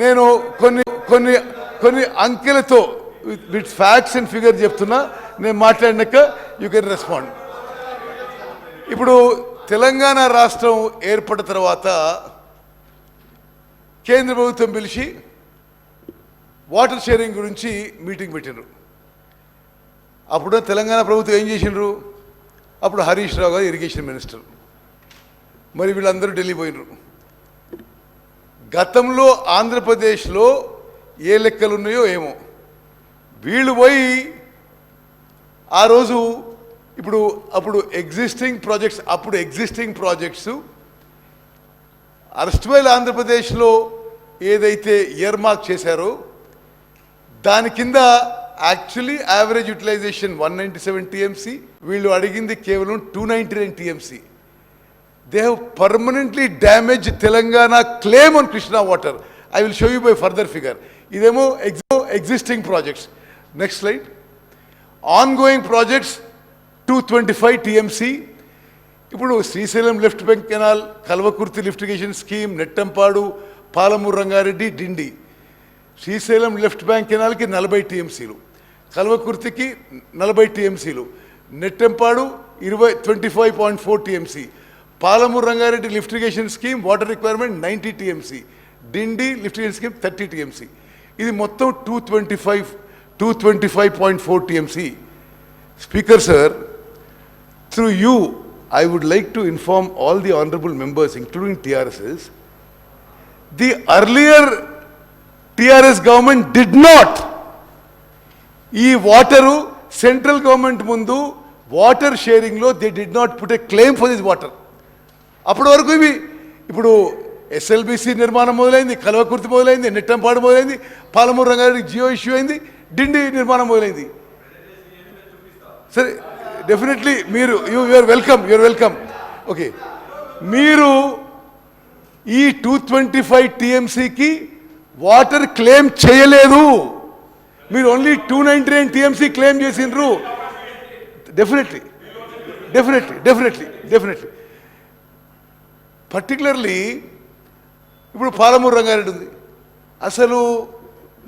నేను కొన్ని కొన్ని కొన్ని అంకెలతో విత్ ఫ్యాక్ట్స్ అండ్ ఫిగర్ చెప్తున్నా. నేను మాట్లాడినాక యూ కెన్ రెస్పాండ్ ఇప్పుడు తెలంగాణ రాష్ట్రం ఏర్పడిన తర్వాత కేంద్ర ప్రభుత్వం పిలిచి వాటర్ షేరింగ్ గురించి మీటింగ్ పెట్టిండ్రు. అప్పుడు తెలంగాణ ప్రభుత్వం ఏం చేసిండ్రు? అప్పుడు హరీష్ రావు గారు ఇరిగేషన్ మినిస్టర్ మరి వీళ్ళందరూ ఢిల్లీ పోయినరు గతంలో ఆంధ్రప్రదేశ్లో ఏ లెక్కలు ఉన్నాయో ఏమో. వీళ్ళు పోయి ఆ రోజు ఇప్పుడు అప్పుడు ఎగ్జిస్టింగ్ ప్రాజెక్ట్స్ అప్పుడు ఎగ్జిస్టింగ్ ప్రాజెక్ట్స్ అరెస్ట్వైల్ ఆంధ్రప్రదేశ్లో ఏదైతే ఇయర్ మార్క్ చేశారో దాని కింద actually average utilization one ninety seven TMC వీళ్ళు అడిగింది కేవలం two ninety nine TMC they have permanently damage Telangana claim on Krishna water I will show you by further figure ఇదేమో exo existing projects next slide on going projects two twenty five TMC ఇప్పుడు Srisailam left bank canal Kalwakurthy lift irrigation scheme Nettempadu Palamuru Rangareddy Dindi Srisailam left bank కెనాల్కి నలభై టీఎంసీలు కల్వకుర్తికి నలభై టీఎంసీలు నెట్టెంపాడు ఇరవై twenty five point four TMC Palamuru Rangareddy lift irrigation scheme water requirement ninety TMC. Dindi lift irrigation scheme thirty TMC. ఇది మొత్తం two twenty five two twenty five point four TMC. Speaker sir through you I would like to inform all the honourable members including TRSs, the earlier TRS government did not. ఈ water central government ముందు water షేరింగ్లో they did not put a claim for this water. అప్పటి వరకు ఇవి. ఇప్పుడు SLBC నిర్మాణం మొదలైంది కలవకుర్తి మొదలైంది నెట్టంపాడు మొదలైంది పాలమూరు రంగారెడ్డి జియో ఇష్యూ అయింది డిండి నిర్మాణం మొదలైంది. సరే డెఫినెట్లీ మీరు you are welcome you're welcome okay మీరు ఈ టూ ట్వంటీ ఫైవ్ టీఎంసీకి వాటర్ క్లెయిమ్ చేయలేదు. మీరు only two ninety nine TMC claim చేసిండ్రు. Definitely definitely definitely definitely particularly ఇప్పుడు పాలమూరు రంగారెడ్డి ఉంది. అసలు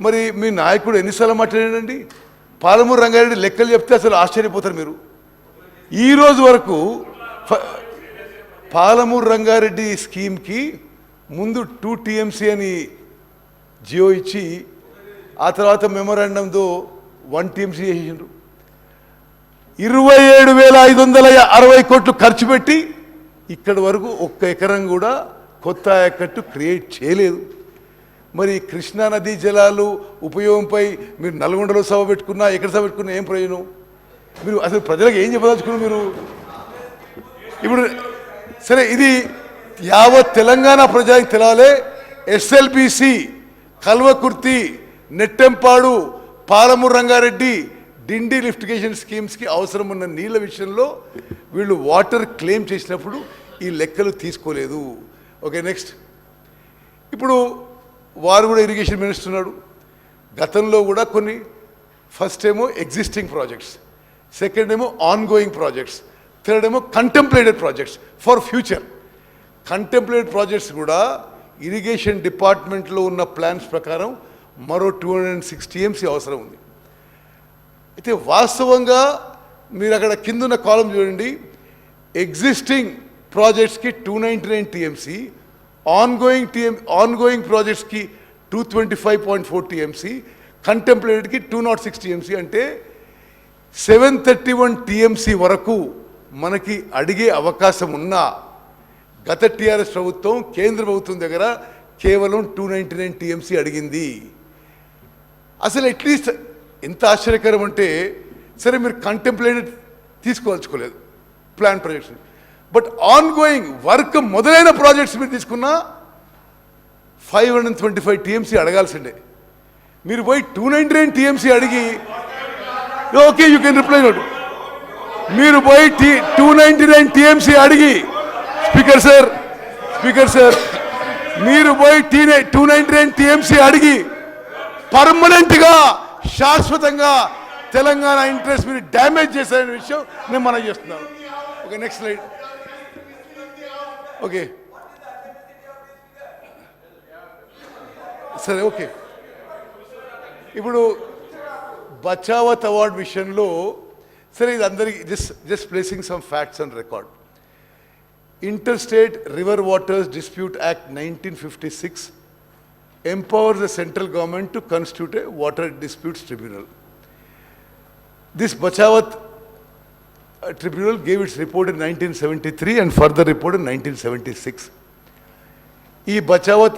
మరి మీ నాయకుడు ఎన్నిసార్లు మాట్లాడాడండి? పాలమూరు రంగారెడ్డి లెక్కలు చెప్తే అసలు ఆశ్చర్యపోతారు మీరు. ఈరోజు వరకు పాలమూరు రంగారెడ్డి స్కీమ్కి ముందు టూ టీఎంసీ అని జియో ఇచ్చి ఆ తర్వాత మెమోరాండంతో వన్ టీఎంసీ చేసిండ్రు ఇరవై ఏడు వేల ఐదు వందల అరవై కోట్లు ఖర్చు పెట్టి ఇక్కడి వరకు ఒక్క ఎకరం కూడా కొత్త ఆయకట్టు క్రియేట్ చేయలేదు. మరి కృష్ణా నదీ జలాలు ఉపయోగంపై మీరు నల్గొండలో సభ పెట్టుకున్నా ఎక్కడ సభ పెట్టుకున్నా ఏం ప్రయోజనం? మీరు అసలు ప్రజలకు ఏం చెప్పదలుచుకున్నారు మీరు? ఇప్పుడు సరే ఇది యావత్ తెలంగాణ ప్రజలకు తెలాలే SLBC Kalwakurthy Nettempadu Palamuru Rangareddy Dindi lift irrigation స్కీమ్స్కి అవసరం ఉన్న నీళ్ళ విషయంలో వీళ్ళు వాటర్ క్లెయిమ్ చేసినప్పుడు ఈ లెక్కలు తీసుకోలేదు. Okay next. ఇప్పుడు వారు కూడా ఇరిగేషన్ మినిస్టర్ ఉన్నాడు. గతంలో కూడా కొన్ని ఫస్ట్ ఏమో ఎగ్జిస్టింగ్ ప్రాజెక్ట్స్ సెకండ్ ఏమో ఆన్గోయింగ్ ప్రాజెక్ట్స్ థర్డ్ ఏమో contemplated projects for future contemplated projects కూడా ఇరిగేషన్ డిపార్ట్మెంట్లో ఉన్న ప్లాన్స్ ప్రకారం మరో టూ హండ్రెడ్ సిక్స్ టీఎంసీ అవసరం ఉంది. అయితే వాస్తవంగా మీరు అక్కడ కిందున్న కాలం చూడండి. Existing ప్రాజెక్ట్స్కి two ninety nine TMC ongoing TM ongoing ప్రాజెక్ట్స్కి two twenty five point four TMC కంటెంప్లేటెడ్కి two nought six TMC అంటే సెవెన్ థర్టీ వన్ టీఎంసీ వరకు మనకి అడిగే అవకాశం ఉన్నా గత టీఆర్ఎస్ ప్రభుత్వం కేంద్ర ప్రభుత్వం దగ్గర కేవలం టూ నైంటీ నైన్ టీఎంసీ అడిగింది. అసలు అట్లీస్ట్ ఎంత ఆశ్చర్యకరం అంటే సరే మీరు contemplated తీసుకోవాల్చుకోలేదు. Plan projects but on going work మొదలైన ప్రాజెక్ట్స్ మీరు తీసుకున్నా five hundred twenty five TMC అడగాల్సిండే మీరు పోయి టూ నైంటీ నైన్ టీఎంసీ అడిగి okay you can reply note మీరు పోయి T two ninety nine TMC అడిగి స్పీకర్ సార్ స్పీకర్ సార్ మీరు పోయి T two ninety nine TMC అడిగి పర్మనెంట్గా శాశ్వతంగా తెలంగాణ ఇంట్రెస్ట్ మీరు డ్యామేజ్ చేశారనే విషయం నేను మనం చేస్తున్నాను. Okay next slide okay. సరే ఓకే. ఇప్పుడు బచావత్ అవార్డ్ విషయంలో సరే ఇది అందరికి just just placing some facts and record inter state river waters dispute act nineteen fifty six empowers the central government to constitute a water disputes tribunal. This Bachawat uh, tribunal gave its report in 1973 and further report in 1976. ఈ Bachawat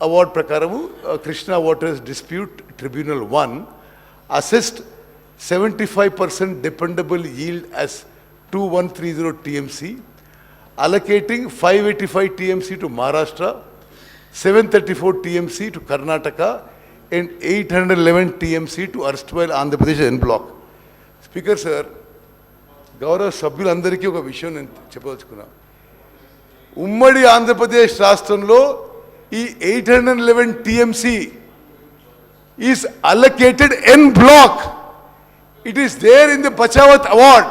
award ప్రకారము Krishna waters dispute tribunal one assessed seventy five percent dependable yield as two one three zero TMC allocating five eighty five TMC to Maharashtra seven thirty four TMC to Karnataka and eight hundred eleven TMC to erstwhile Andhra Pradesh en bloc speaker sir గౌరవ సభ్యులందరికీ ఒక విషయం నేను చెప్పదలుచుకున్నా ఉమ్మడి ఆంధ్రప్రదేశ్ రాష్ట్రంలో ఈ eight hundred eleven TMC is allocated en bloc it is there in the Bachawat award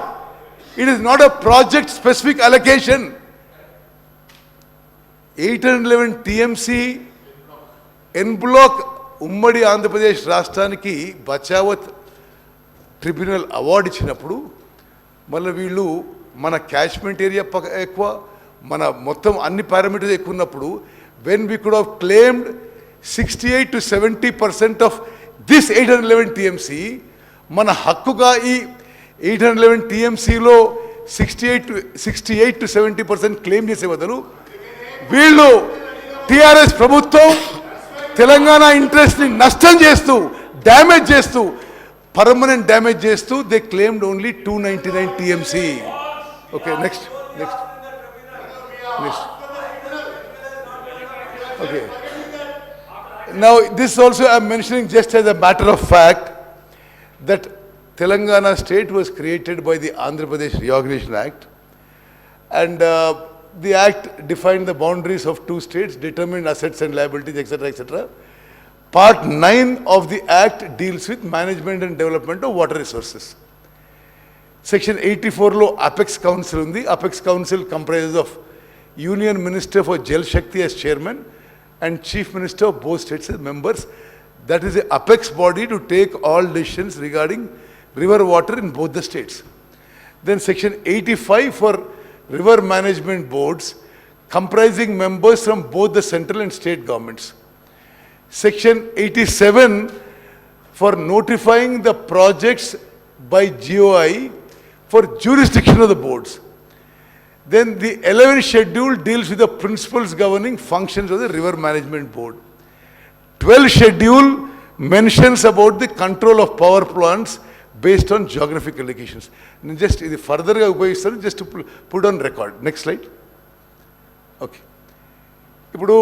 it is not a project specific allocation eight hundred eleven TMC en bloc ఉమ్మడి ఆంధ్రప్రదేశ్ రాష్ట్రానికి బచావత్ ట్రిబ్యునల్ అవార్డు ఇచ్చినప్పుడు మళ్ళీ వీళ్ళు మన క్యాచ్మెంట్ ఏరియా ఎక్కువ మన మొత్తం అన్ని పారామీటర్స్ ఎక్కువ ఉన్నప్పుడు when we could have claimed sixty eight to seventy percent of this eight hundred eleven TMC మన హక్కుగా ఈ eight hundred eleven టీఎంసీలో sixty eight sixty eight to seventy percent claim చేసే బదులు వీళ్ళు టిఆర్ఎస్ ప్రభుత్వం తెలంగాణ ఇంట్రెస్ట్ని నష్టం చేస్తూ డ్యామేజ్ చేస్తూ పర్మనెంట్ డ్యామేజ్ చేస్తూ they claimed only two ninety nine TMC okay next next next okay Now, this also I'm mentioning just as a matter of fact that Telangana state was created by the Andhra Pradesh Reorganization Act and uh, the act defined the boundaries of two states, determined assets and liabilities, etc., etc. Part 9 of the act deals with management and development of water resources. Section 84 లో apex council ఉంది apex council comprises of union minister for Jal Shakti as chairman and chief minister of both states as members. That is the apex body to take all decisions regarding river water in both the states. Then section 85 for river management boards comprising members from both the central and state governments. Section 87 for notifying the projects by GOI for jurisdiction of the boards. Then the 11th schedule deals with the principles governing functions of the river management board. 12th schedule mentions about the control of power plants based on geographical locations. నేను just ఇది ఫర్దర్గా ఉపయోగిస్తాను just put on record next slide okay ఇప్పుడు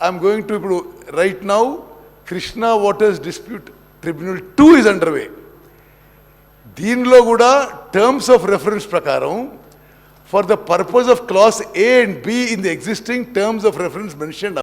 I'm going to ఇప్పుడు right now Krishna waters dispute tribunal two is under way దీనిలో కూడా terms of reference ప్రకారం for the purpose of clause A and B in the existing terms of reference mention